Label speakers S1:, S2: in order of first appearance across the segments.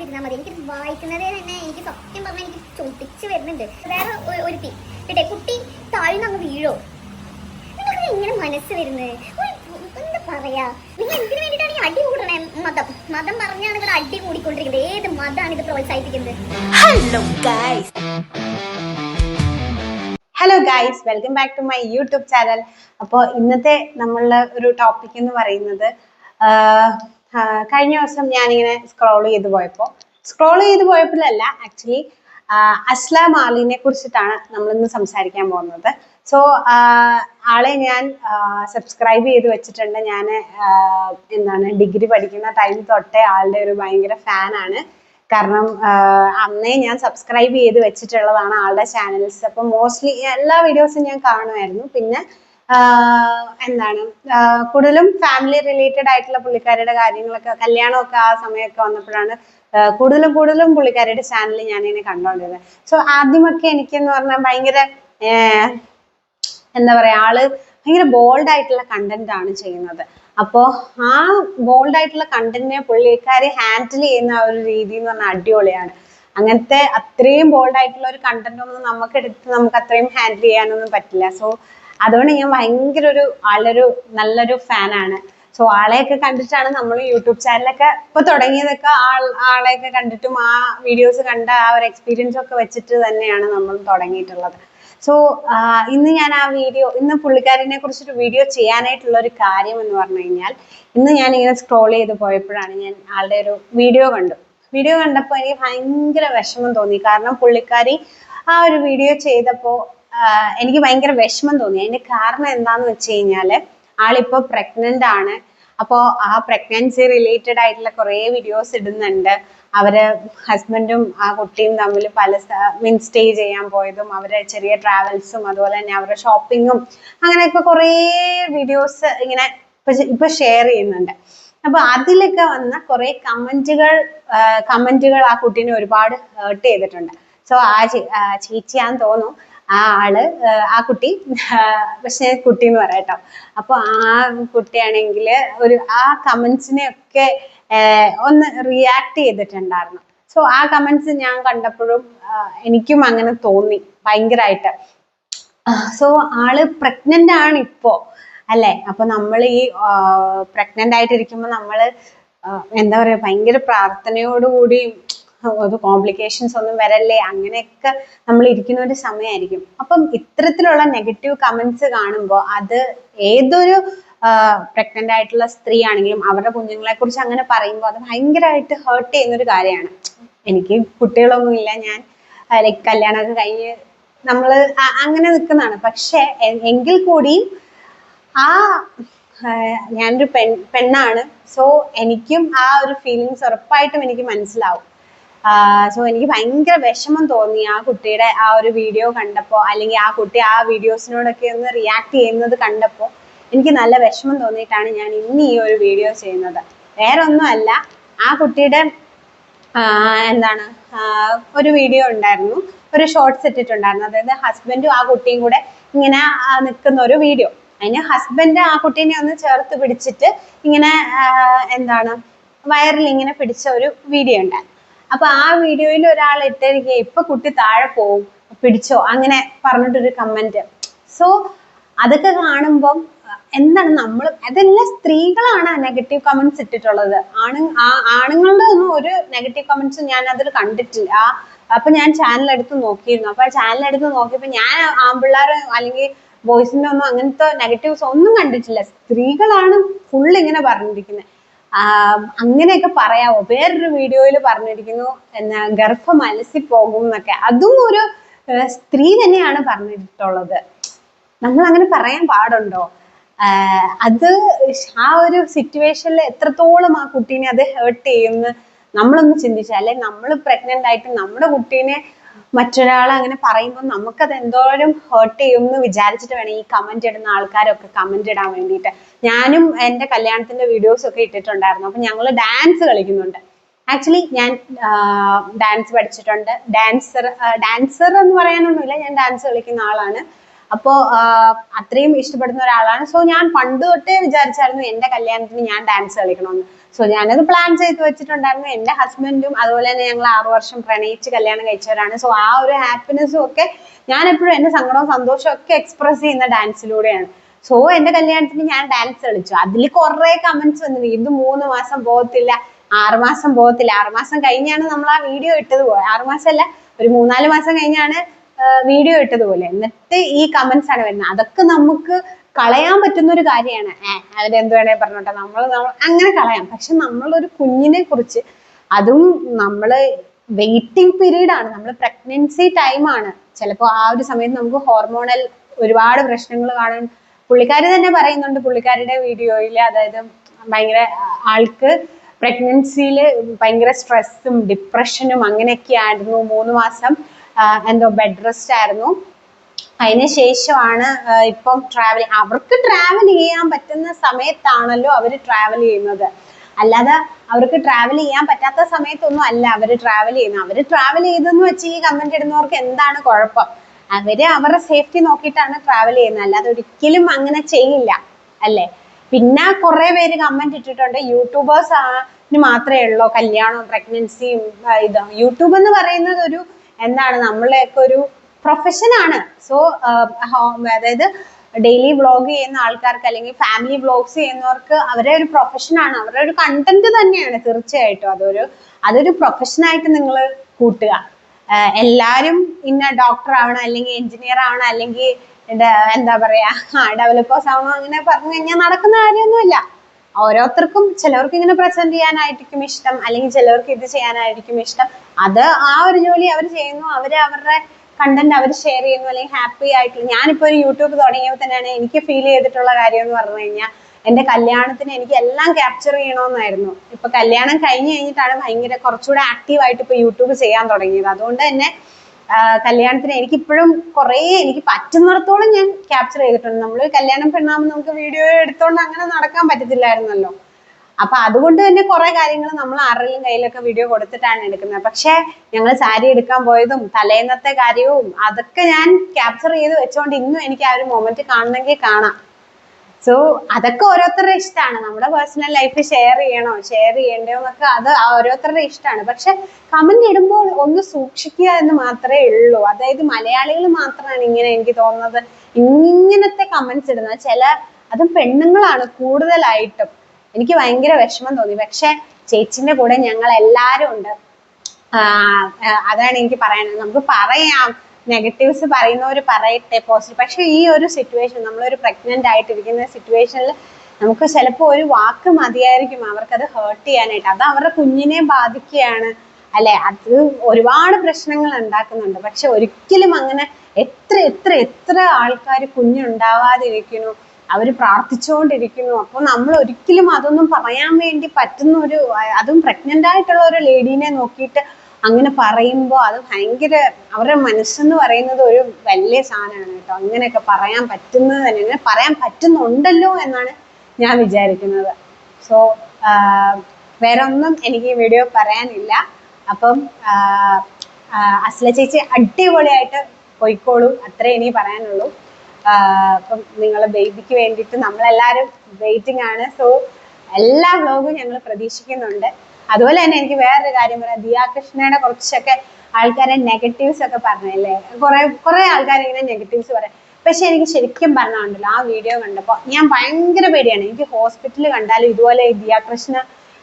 S1: മിണ്ടാതിരുന്നാൽ മതി. എനിക്ക് വായിക്കുന്നതേ തന്നെ എനിക്ക് സത്യം പറഞ്ഞാൽ എനിക്ക് ചോദിച്ചു വരുന്നുണ്ട്. വേറെ ഒരുത്തി കേട്ടെ കുട്ടി താഴ്ന്ന് അങ്ങ് വീഴോ? നിങ്ങൾക്ക് ഇങ്ങനെ മനസ്സ് വരുന്നത് എന്താ പറയാ? നിങ്ങൾ എന്തിനു വേണ്ടിയിട്ടാണ് ഈ അടി കൂടണേ? മതം. മതം പറഞ്ഞാണ് ഇവിടെ അടി കൂടിക്കൊണ്ടിരിക്കുന്നത്. ഏത് മതമാണ് ഇത് പ്രോത്സാഹിപ്പിക്കുന്നത്?
S2: Hello guys
S3: hello guys welcome back to my YouTube channel അപ്പോൾ ഇന്നത്തെ നമ്മളുടെ ഒരു ടോപ്പിക് എന്ന് പറയുന്നത് കഴിഞ്ഞ ദിവസം ഞാനിങ്ങനെ സ്ക്രോൾ ചെയ്ത് പോയപ്പോൾ സ്ക്രോൾ ചെയ്ത് പോയപ്പോഴല്ല ആക്ച്വലി അസ്ലാം ആലിനെ കുറിച്ചിട്ടാണ് നമ്മളിന്ന് സംസാരിക്കാൻ പോകുന്നത്. സോ ആളെ ഞാൻ സബ്സ്ക്രൈബ് ചെയ്ത് വെച്ചിട്ടുണ്ട്. ഞാൻ എന്താണ് ഡിഗ്രി പഠിക്കുന്ന ടൈം തൊട്ടേ ആളുടെ ഒരു ഭയങ്കര ഫാനാണ് കാരണം അന്നേ ഞാൻ സബ്സ്ക്രൈബ് ചെയ്ത് വെച്ചിട്ടുള്ളതാണ് ആളുടെ ചാനൽസ് അപ്പം മോസ്റ്റ്ലി എല്ലാ വീഡിയോസും ഞാൻ കാണുമായിരുന്നു. പിന്നെ എന്താണ്? കൂടുതലും ഫാമിലി റിലേറ്റഡ് ആയിട്ടുള്ള പുള്ളിക്കാരുടെ കാര്യങ്ങളൊക്കെ കല്യാണമൊക്കെ ആ സമയമൊക്കെ വന്നപ്പോഴാണ് കൂടുതലും കൂടുതലും പുള്ളിക്കാരുടെ ചാനൽ ഞാനിങ്ങനെ കണ്ടോണ്ടിരുന്നത് സോ ആദ്യമൊക്കെ എനിക്കെന്ന് പറഞ്ഞാൽ ഭയങ്കര എന്താ പറയാ ആൾ ഭയങ്കര ബോൾഡ് ആയിട്ടുള്ള കണ്ടന്റ് ആണ് ചെയ്യുന്നത്. അപ്പോ ആ ബോൾഡ് ആയിട്ടുള്ള കണ്ടന്റിനെ പുള്ളിക്കാരി ഹാൻഡിൽ ചെയ്യുന്ന ആ ഒരു രീതി എന്ന് പറഞ്ഞാൽ അടിപൊളിയാണ്. അങ്ങനത്തെ അത്രയും ബോൾഡ് ആയിട്ടുള്ള ഒരു കണ്ടന്റ് ഒന്നും നമുക്ക് എടുത്ത് നമുക്ക് അത്രയും ഹാൻഡിൽ ചെയ്യാനൊന്നും പറ്റില്ല. സോ അതുകൊണ്ട് ഞാൻ ഭയങ്കര ഒരു ആളൊരു നല്ലൊരു ഫാനാണ്. സോ ആളെയൊക്കെ കണ്ടിട്ടാണ് നമ്മൾ യൂട്യൂബ് ചാനലൊക്കെ ഇപ്പൊ തുടങ്ങിയതൊക്കെ ആൾ ആളെയൊക്കെ കണ്ടിട്ടും ആ വീഡിയോസ് കണ്ട ആ ഒരു എക്സ്പീരിയൻസ് ഒക്കെ വെച്ചിട്ട് തന്നെയാണ് നമ്മൾ തുടങ്ങിയിട്ടുള്ളത്. സോ ഇന്ന് ഞാൻ ആ വീഡിയോ ഇന്ന് പുള്ളിക്കാരനെ കുറിച്ചൊരു വീഡിയോ ചെയ്യാനായിട്ടുള്ള ഒരു കാര്യം എന്ന് പറഞ്ഞു കഴിഞ്ഞാൽ ഇന്ന് ഞാൻ ഇങ്ങനെ സ്ക്രോൾ ചെയ്ത് പോയപ്പോഴാണ് ഞാൻ ആളുടെ ഒരു വീഡിയോ കണ്ടു. വീഡിയോ കണ്ടപ്പോൾ എനിക്ക് ഭയങ്കര വിഷമം തോന്നി. കാരണം പുള്ളിക്കാരി ആ ഒരു വീഡിയോ ചെയ്തപ്പോൾ എനിക്ക് ഭയങ്കര വിഷമം തോന്നി. അതിന്റെ കാരണം എന്താന്ന് വെച്ച് കഴിഞ്ഞാൽ ആളിപ്പോ പ്രഗ്നന്റ് ആണ്. അപ്പോൾ ആ പ്രഗ്നൻസി റിലേറ്റഡ് ആയിട്ടുള്ള കുറേ വീഡിയോസ് ഇടുന്നുണ്ട്. അവർ ഹസ്ബൻഡും ആ കുട്ടിയും തമ്മിൽ പല മീൻ സ്റ്റേ ചെയ്യാൻ പോയതും അവരെ ചെറിയ ട്രാവൽസും അതുപോലെ തന്നെ അവരുടെ ഷോപ്പിങ്ങും അങ്ങനെ ഇപ്പൊ കുറേ വീഡിയോസ് ഇങ്ങനെ ഇപ്പൊ ഷെയർ ചെയ്യുന്നുണ്ട്. അപ്പൊ അതിലൊക്കെ വന്ന കുറെ കമന്റുകൾ കമന്റുകൾ ആ കുട്ടീനെ ഒരുപാട് ഹേർട്ട് ചെയ്തിട്ടുണ്ട്. സോ ആ ചേച്ചിയാന്ന് തോന്നുന്നു. ആ ആൾ ആ, കുട്ടി പക്ഷെ കുട്ടി എന്ന് പറയാം കേട്ടോ. അപ്പൊ ആ കുട്ടിയാണെങ്കിൽ ഒരു ആ കമന്റ്സിനെ ഒക്കെ ഒന്ന് റിയാക്ട് ചെയ്തിട്ടുണ്ടായിരുന്നു. സോ ആ കമന്റ്സ് ഞാൻ കണ്ടപ്പോഴും എനിക്കും അങ്ങനെ തോന്നി ഭയങ്കരമായിട്ട് സോ ആൾ പ്രഗ്നന്റ് ആണ് ഇപ്പോ അല്ലേ? അപ്പൊ നമ്മൾ ഈ പ്രഗ്നന്റ് ആയിട്ടിരിക്കുമ്പോ നമ്മൾ ആ, എന്താ പറയാ ഭയങ്കര പ്രാർത്ഥനയോടുകൂടി ഒരു കോംപ്ലിക്കേഷൻസ് ഒന്നും വരല്ലേ? അങ്ങനെയൊക്കെ നമ്മൾ ഇരിക്കുന്ന ഒരു സമയമായിരിക്കും അപ്പം ഇത്തരത്തിലുള്ള നെഗറ്റീവ് കമൻസ് കാണുമ്പോൾ അത് ഏതൊരു പ്രഗ്നന്റ് ആയിട്ടുള്ള സ്ത്രീ ആണെങ്കിലും അവരുടെ കുഞ്ഞുങ്ങളെ കുറിച്ച് അങ്ങനെ പറയുമ്പോൾ അത് ഭയങ്കരമായിട്ട് ഹേർട്ട് ചെയ്യുന്ന ഒരു കാര്യമാണ്. എനിക്ക് കുട്ടികളൊന്നും ഇല്ല ഞാൻ ലൈക് കല്യാണമൊക്കെ കഴിഞ്ഞ് നമ്മൾ അങ്ങനെ നിൽക്കുന്നതാണ്. പക്ഷെ എങ്കിൽ കൂടിയും ആ ഞാനൊരു പെൺ പെണ്ണാണ്. സോ എനിക്കും ആ ഒരു ഫീലിങ്സ് ഉറപ്പായിട്ടും എനിക്ക് മനസ്സിലാവും. സോ എനിക്ക് ഭയങ്കര വിഷമം തോന്നി ആ കുട്ടിയുടെ ആ ഒരു വീഡിയോ കണ്ടപ്പോൾ അല്ലെങ്കിൽ ആ കുട്ടി ആ വീഡിയോസിനോടൊക്കെ ഒന്ന് റിയാക്ട് ചെയ്യുന്നത് കണ്ടപ്പോൾ എനിക്ക് നല്ല വിഷമം തോന്നിയിട്ടാണ് ഞാൻ ഇന്ന് ഈ ഒരു വീഡിയോ ചെയ്യുന്നത്. വേറെ ഒന്നുമല്ല ആ കുട്ടിയുടെ എന്താണ് ഒരു വീഡിയോ ഉണ്ടായിരുന്നു. ഒരു ഷോർട്സ് ഇട്ടിട്ടുണ്ടായിരുന്നു. അതായത് ഹസ്ബൻഡും ആ കുട്ടിയും കൂടെ ഇങ്ങനെ നിൽക്കുന്ന ഒരു വീഡിയോ അതിന് ഹസ്ബൻഡ് ആ കുട്ടീനെ ഒന്ന് ചേർത്ത് പിടിച്ചിട്ട് ഇങ്ങനെ എന്താണ് വയറിൽ ഇങ്ങനെ പിടിച്ച ഒരു വീഡിയോ ഉണ്ടായിരുന്നു. അപ്പൊ ആ വീഡിയോയിൽ ഒരാൾ ഇട്ടിരിക്കുക ഇപ്പൊ കുട്ടി താഴെ പോവും പിടിച്ചോ അങ്ങനെ പറഞ്ഞിട്ടൊരു കമന്റ് സോ അതൊക്കെ കാണുമ്പം എന്താണ് നമ്മൾ അതെല്ലാം സ്ത്രീകളാണ് നെഗറ്റീവ് കമന്റ്സ് ഇട്ടിട്ടുള്ളത്. ആണ് ആ- ആണുങ്ങളുടെ ഒന്നും ഒരു നെഗറ്റീവ് കമന്റ്സ് ഞാൻ അതിൽ കണ്ടിട്ടില്ല. അപ്പൊ ഞാൻ ചാനൽ എടുത്ത് നോക്കിയിരുന്നു. അപ്പൊ ചാനൽ എടുത്ത് നോക്കിയപ്പോ ഞാൻ ആമ്പിള്ളേർ അല്ലെങ്കിൽ ബോയ്സിന്റെ ഒന്നും അങ്ങനത്തെ നെഗറ്റീവ്സ് ഒന്നും കണ്ടിട്ടില്ല. സ്ത്രീകളാണ് ഫുൾ ഇങ്ങനെ പറഞ്ഞിരിക്കുന്നത്. അങ്ങനെയൊക്കെ പറയാമോ വേറൊരു വീഡിയോയിൽ പറഞ്ഞിരിക്കുന്നു എന്നാ ഗർഭം അലസി പോകും എന്നൊക്കെ. അതും ഒരു സ്ത്രീ തന്നെയാണ് പറഞ്ഞിട്ടുള്ളത്. നമ്മൾ അങ്ങനെ പറയാൻ പാടുണ്ടോ? അത് ആ ഒരു സിറ്റുവേഷനിൽ എത്രത്തോളം ആ കുട്ടീനെ അത് ഹേർട്ട് ചെയ്യുമെന്ന് നമ്മളൊന്ന് ചിന്തിച്ചാൽ നമ്മൾ പ്രഗ്നന്റ് ആയിട്ട് നമ്മുടെ കുട്ടീനെ മറ്റൊരാൾ അങ്ങനെ പറയുമ്പോൾ നമുക്കത് എന്തോരം ഹേർട്ട് ചെയ്യും എന്ന് വിചാരിച്ചിട്ട് വേണം ഈ കമന്റ് ഇടുന്ന ആൾക്കാരൊക്കെ കമന്റ് ഇടാൻ വേണ്ടിയിട്ട്. ഞാനും എന്റെ കല്യാണത്തിന്റെ വീഡിയോസ് ഒക്കെ ഇട്ടിട്ടുണ്ടായിരുന്നു. അപ്പൊ ഞങ്ങൾ ഡാൻസ് കളിക്കുന്നുണ്ട്. ആക്ച്വലി ഞാൻ ഡാൻസ് പഠിച്ചിട്ടുണ്ട്. ഡാൻസർ ഡാൻസർ എന്ന് പറയാനൊന്നുമില്ല. ഞാൻ ഡാൻസ് കളിക്കുന്ന ആളാണ്. അപ്പോൾ അത്രയും ഇഷ്ടപ്പെടുന്ന ഒരാളാണ്. സോ ഞാൻ പണ്ട് തൊട്ടേ വിചാരിച്ചായിരുന്നു എന്റെ കല്യാണത്തിന് ഞാൻ ഡാൻസ് കളിക്കണമെന്ന്. സോ ഞാനത് പ്ലാൻ ചെയ്ത് വെച്ചിട്ടുണ്ടായിരുന്നു. എന്റെ ഹസ്ബൻഡും അതുപോലെ തന്നെ ഞങ്ങൾ ആറു വർഷം പ്രണയിച്ച് കല്യാണം കഴിച്ചവരാണ്. സോ ആ ഒരു ഹാപ്പിനെസ്സും ഒക്കെ ഞാൻ എപ്പോഴും എന്റെ സങ്കടവും സന്തോഷവും ഒക്കെ എക്സ്പ്രസ് ചെയ്യുന്ന ഡാൻസിലൂടെയാണ് സോ എന്റെ കല്യാണത്തിന് ഞാൻ ഡാൻസ് കളിച്ചു. അതിൽ കുറേ കമന്റ്സ് വന്നു ഇത് മൂന്ന് മാസം പോകത്തില്ല ആറുമാസം പോകത്തില്ല. ആറുമാസം കഴിഞ്ഞാണ് നമ്മൾ ആ വീഡിയോ ഇട്ടത് പോയത്. ആറുമാസം അല്ല ഒരു മൂന്നാൽ മാസം കഴിഞ്ഞാണ് വീഡിയോ ഇട്ടതുപോലെ. എന്നിട്ട് ഈ കമന്റ്സ് ആണ് വരുന്നത്. അതൊക്കെ നമുക്ക് കളയാൻ പറ്റുന്ന ഒരു കാര്യമാണ് ഏഹ് അവരെന്ത് വേണേ പറഞ്ഞോട്ടെ. നമ്മൾ അങ്ങനെ കളയാം. പക്ഷെ നമ്മളൊരു കുഞ്ഞിനെ കുറിച്ച് അതും നമ്മൾ വെയിറ്റിംഗ് പീരീഡ് ആണ്. നമ്മൾ പ്രഗ്നൻസി ടൈം ആണ്. ചിലപ്പോൾ ആ ഒരു സമയത്ത് നമുക്ക് ഹോർമോണൽ ഒരുപാട് പ്രശ്നങ്ങൾ കാണാൻ പുള്ളിക്കാരി തന്നെ പറയുന്നുണ്ട്. പുള്ളിക്കാരുടെ വീഡിയോയിൽ അതായത് ഭയങ്കര ആൾക്ക് പ്രഗ്നൻസിയിൽ ഭയങ്കര സ്ട്രെസ്സും ഡിപ്രഷനും അങ്ങനെയൊക്കെ ആയിരുന്നു മൂന്ന് മാസം. എന്തോ ബെഡ് റെസ്റ്റ് ആയിരുന്നു. അതിന് ശേഷമാണ് ഇപ്പം ട്രാവൽ അവർക്ക് ട്രാവൽ ചെയ്യാൻ പറ്റുന്ന സമയത്താണല്ലോ അവർ ട്രാവൽ ചെയ്യുന്നത്. അല്ലാതെ അവർക്ക് ട്രാവൽ ചെയ്യാൻ പറ്റാത്ത സമയത്തൊന്നും അല്ല അവർ ട്രാവൽ ചെയ്യുന്നത്. അവർ ട്രാവൽ ചെയ്തെന്ന് വെച്ച് ഈ കമന്റ് ഇടുന്നവർക്ക് എന്താണ് കുഴപ്പം? അവർ അവരുടെ സേഫ്റ്റി നോക്കിയിട്ടാണ് ട്രാവൽ ചെയ്യുന്നത്. അല്ലാതെ ഒരിക്കലും അങ്ങനെ ചെയ്യില്ല. അല്ലേ? പിന്നെ കുറെ പേര് കമന്റ് ഇട്ടിട്ടുണ്ട്. യൂട്യൂബേഴ്സ് മാത്രമേ ഉള്ളൂ കല്യാണവും പ്രഗ്നൻസിയും ഇത്. യൂട്യൂബ് എന്ന് പറയുന്നത് ഒരു എന്താണ് നമ്മളെയൊക്കെ ഒരു പ്രൊഫഷനാണ് സോ അതായത് ഡെയിലി വ്ളോഗ് ചെയ്യുന്ന ആൾക്കാർക്ക് അല്ലെങ്കിൽ ഫാമിലി വ്ളോഗ്സ് ചെയ്യുന്നവർക്ക് അവരെ ഒരു പ്രൊഫഷനാണ് അവരുടെ ഒരു കണ്ടന്റ് തന്നെയാണ് തീർച്ചയായിട്ടും അതൊരു അതൊരു പ്രൊഫഷനായിട്ട് നിങ്ങൾ കൂട്ടുക. എല്ലാവരും ഇന്ന ഡോക്ടർ ആവണം അല്ലെങ്കിൽ എഞ്ചിനീയർ ആവണം അല്ലെങ്കിൽ എന്താ പറയാ ഡെവലപ്പേഴ്സ് ആവണം അങ്ങനെ പറഞ്ഞു കഴിഞ്ഞാൽ നടക്കുന്ന കാര്യമൊന്നുമില്ല. ഓരോരുത്തർക്കും ചിലവർക്ക് ഇങ്ങനെ പ്രസന്റ് ചെയ്യാനായിരിക്കും ഇഷ്ടം അല്ലെങ്കിൽ ചിലവർക്ക് ഇത് ചെയ്യാനായിരിക്കും ഇഷ്ടം. അത് ആ ഒരു ജോലി അവർ ചെയ്യുന്നു അവർ അവരുടെ കണ്ടന്റ് അവർ ഷെയർ ചെയ്യുന്നു അല്ലെങ്കിൽ ഹാപ്പി ആയിട്ട്. ഞാനിപ്പോ ഒരു യൂട്യൂബ് തുടങ്ങിയപ്പോൾ തന്നെയാണ് എനിക്ക് ഫീൽ ചെയ്തിട്ടുള്ള കാര്യം എന്ന് പറഞ്ഞു കഴിഞ്ഞാൽ എന്റെ കല്യാണത്തിന് എനിക്ക് എല്ലാം ക്യാപ്ചർ ചെയ്യണമെന്നായിരുന്നു ഇപ്പൊ കല്യാണം കഴിഞ്ഞ് കഴിഞ്ഞിട്ടാണ് ഭയങ്കര കുറച്ചുകൂടെ ആക്റ്റീവ് ആയിട്ട് ഇപ്പൊ യൂട്യൂബ് ചെയ്യാൻ തുടങ്ങിയത്. അതുകൊണ്ട് തന്നെ കല്യാണത്തിന് എനിക്ക് ഇപ്പോഴും കുറേ എനിക്ക് പറ്റുന്നിടത്തോളം ഞാൻ ക്യാപ്ചർ ചെയ്തിട്ടുണ്ട്. നമ്മൾ കല്യാണം പെണ്ണാകുമ്പോൾ നമുക്ക് വീഡിയോ എടുത്തോണ്ട് അങ്ങനെ നടക്കാൻ പറ്റത്തില്ലായിരുന്നല്ലോ. അപ്പൊ അതുകൊണ്ട് തന്നെ കുറെ കാര്യങ്ങൾ നമ്മൾ ആരുടെയും കയ്യിലൊക്കെ വീഡിയോ കൊടുത്തിട്ടാണ് എടുക്കുന്നത്. പക്ഷെ ഞങ്ങൾ സാരി എടുക്കാൻ പോയതും തലേന്നത്തെ കാര്യവും അതൊക്കെ ഞാൻ ക്യാപ്ചർ ചെയ്ത് വെച്ചോണ്ട് ഇന്നും എനിക്ക് ആ ഒരു മൊമെന്റ് കാണണമെങ്കിൽ കാണാം. സോ അതൊക്കെ ഓരോരുത്തരുടെ ഇഷ്ടമാണ്. നമ്മുടെ പേഴ്സണൽ ലൈഫ് ഷെയർ ചെയ്യണോ? ഷെയർ ചെയ്യണ്ടോ എന്നൊക്കെ അത് ഓരോരുത്തരുടെ ഇഷ്ടമാണ്. പക്ഷെ കമന്റ് ഇടുമ്പോൾ ഒന്ന് സൂക്ഷിക്കുക എന്ന് മാത്രമേ ഉള്ളൂ. അതായത് മലയാളികൾ മാത്രമാണ് ഇങ്ങനെ എനിക്ക് തോന്നുന്നത്. ഇങ്ങനത്തെ കമന്റ്സ് ഇടുന്നത്. ചില അതും പെണ്ണുങ്ങളാണ് കൂടുതലായിട്ടും. എനിക്ക് ഭയങ്കര വിഷമം തോന്നി. പക്ഷെ ചേച്ചിന്റെ കൂടെ ഞങ്ങൾ എല്ലാരും ഉണ്ട്. അതാണ് എനിക്ക് പറയാനുള്ളത്. നമുക്ക് പറയാം. നെഗറ്റീവ്സ് പറയുന്നവർ പറയട്ടെ പോസിറ്റീവ് പക്ഷേ ഈ ഒരു സിറ്റുവേഷൻ നമ്മളൊരു പ്രഗ്നന്റ് ആയിട്ടിരിക്കുന്ന സിറ്റുവേഷനിൽ നമുക്ക് ചിലപ്പോൾ ഒരു വാക്ക് മതിയായിരിക്കും. അവർക്കത് ഹേർട്ട് ചെയ്യാനായിട്ട്. അത് അവരുടെ കുഞ്ഞിനെ ബാധിക്കുകയാണ്. അല്ലെ? അത് ഒരുപാട് പ്രശ്നങ്ങൾ ഉണ്ടാക്കുന്നുണ്ട്. പക്ഷെ ഒരിക്കലും അങ്ങനെ എത്ര എത്ര എത്ര ആൾക്കാർ കുഞ്ഞുണ്ടാവാതിരിക്കുന്നു. അവർ പ്രാർത്ഥിച്ചുകൊണ്ടിരിക്കുന്നു. അപ്പോൾ നമ്മൾ ഒരിക്കലും അതൊന്നും പറയാൻ വേണ്ടി പറ്റുന്ന ഒരു അതും പ്രഗ്നന്റ് ആയിട്ടുള്ള ഒരു ലേഡീനെ നോക്കിയിട്ട് അങ്ങനെ പറയുമ്പോൾ അത് ഭയങ്കര അവരുടെ മനസ്സെന്ന് പറയുന്നത് ഒരു വലിയ സാധനമാണ് കേട്ടോ. അങ്ങനെയൊക്കെ പറയാൻ പറ്റുന്നത് തന്നെ. അങ്ങനെ പറയാൻ പറ്റുന്നുണ്ടല്ലോ എന്നാണ് ഞാൻ വിചാരിക്കുന്നത്. സോ വേറെ ഒന്നും എനിക്ക് ഈ വീഡിയോ പറയാനില്ല. അപ്പം അസ്ല ചേച്ചി അടിപൊളിയായിട്ട് പോയിക്കോളൂ. അത്രേ ഇനി പറയാനുള്ളൂ. അപ്പം നിങ്ങളെ ബേബിക്ക് വേണ്ടിയിട്ട് നമ്മളെല്ലാവരും വെയിറ്റിംഗ് ആണ്. സോ എല്ലാ വ്ലോഗും ഞങ്ങൾ പ്രതീക്ഷിക്കുന്നുണ്ട്. അതുപോലെ തന്നെ എനിക്ക് വേറൊരു കാര്യം പറയാം. ദിയാ കൃഷ്ണയുടെ കുറച്ചൊക്കെ ആൾക്കാരെ നെഗറ്റീവ്സ് ഒക്കെ പറഞ്ഞല്ലേ കുറെ കുറെ ആൾക്കാർ ഇങ്ങനെ നെഗറ്റീവ്സ് പറയാം. പക്ഷെ എനിക്ക് ശരിക്കും പറഞ്ഞുണ്ടല്ലോ ആ വീഡിയോ കണ്ടപ്പോൾ ഞാൻ ഭയങ്കര പേടിയാണ്. എനിക്ക് ഹോസ്പിറ്റലിൽ കണ്ടാലും ഇതുപോലെ ദിയാ കൃഷ്ണ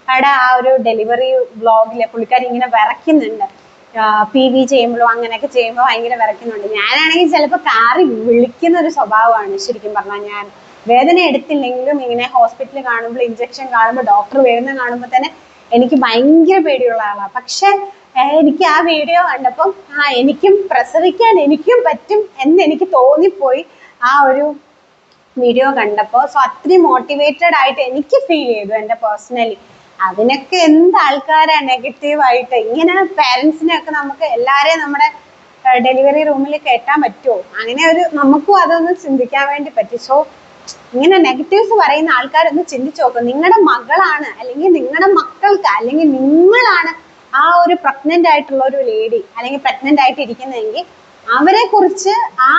S3: അവിടെ ആ ഒരു ഡെലിവറി ബ്ലോഗിൽ പുള്ളിക്കാരി ഇങ്ങനെ വിറയ്ക്കുന്നുണ്ട്. പി വി ചെയ്യുമ്പോഴും അങ്ങനെയൊക്കെ ചെയ്യുമ്പോൾ ഭയങ്കര വിറയ്ക്കുന്നുണ്ട്. ഞാനാണെങ്കിൽ ചിലപ്പോൾ കാറി വിളിക്കുന്ന ഒരു സ്വഭാവമാണ് ശരിക്കും പറഞ്ഞാൽ ഞാൻ. വേദന എടുത്തില്ലെങ്കിലും ഇങ്ങനെ ഹോസ്പിറ്റലിൽ കാണുമ്പോൾ ഇഞ്ചക്ഷൻ കാണുമ്പോൾ ഡോക്ടർ വരുന്ന കാണുമ്പോൾ തന്നെ എനിക്ക് ഭയങ്കര പേടിയുള്ള ആളാണ് പക്ഷെ എനിക്ക് ആ വീഡിയോ കണ്ടപ്പം ആ എനിക്കും പ്രസവിക്കാൻ എനിക്കും പറ്റും എന്ന് എനിക്ക് തോന്നിപ്പോയി ആ ഒരു വീഡിയോ കണ്ടപ്പോൾ. സോ അത്രയും മോട്ടിവേറ്റഡ് ആയിട്ട് എനിക്ക് ഫീൽ ചെയ്തു എന്റെ പേഴ്സണലി അതിനൊക്കെ എന്ത് ആൾക്കാരാ നെഗറ്റീവായിട്ട് ഇങ്ങനെ പേരൻസിനെയൊക്കെ നമുക്ക് എല്ലാരെയും നമ്മുടെ ഡെലിവറി റൂമിൽ കയറ്റാൻ പറ്റുമോ അങ്ങനെ ഒരു നമുക്കും അതൊന്ന് ചിന്തിക്കാൻ വേണ്ടി പറ്റി. സോ ഇങ്ങനെ നെഗറ്റീവ്സ് പറയുന്ന ആൾക്കാരൊന്ന് ചിന്തിച്ചു നോക്കും. നിങ്ങളുടെ മകളാണ് അല്ലെങ്കിൽ നിങ്ങളുടെ മക്കൾക്ക് അല്ലെങ്കിൽ നിങ്ങളാണ് ആ ഒരു പ്രഗ്നന്റ് ആയിട്ടുള്ള ഒരു ലേഡി അല്ലെങ്കിൽ പ്രഗ്നന്റ് ആയിട്ട് ഇരിക്കുന്നതെങ്കിൽ അവരെ കുറിച്ച് ആ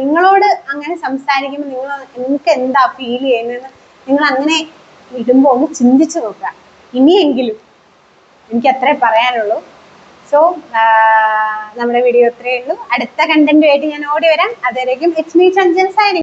S3: നിങ്ങളോട് അങ്ങനെ സംസാരിക്കുമ്പോൾ നിങ്ങൾ നിങ്ങൾക്ക് എന്താ ഫീൽ ചെയ്യുന്നത് നിങ്ങൾ അങ്ങനെ ഇടുമ്പോൾ ഒന്ന് ചിന്തിച്ചു നോക്കുക. ഇനിയെങ്കിലും എനിക്ക് അത്രേ പറയാനുള്ളൂ. സോ നമ്മുടെ വീഡിയോ ഇത്രയേ ഉള്ളൂ. അടുത്ത കണ്ടന്റുമായിട്ട് ഞാൻ ഓടി വരാം. അതുവരേക്കും ഇറ്റ്സ് മീ ചഞ്ചൻസ് സൈനിങ്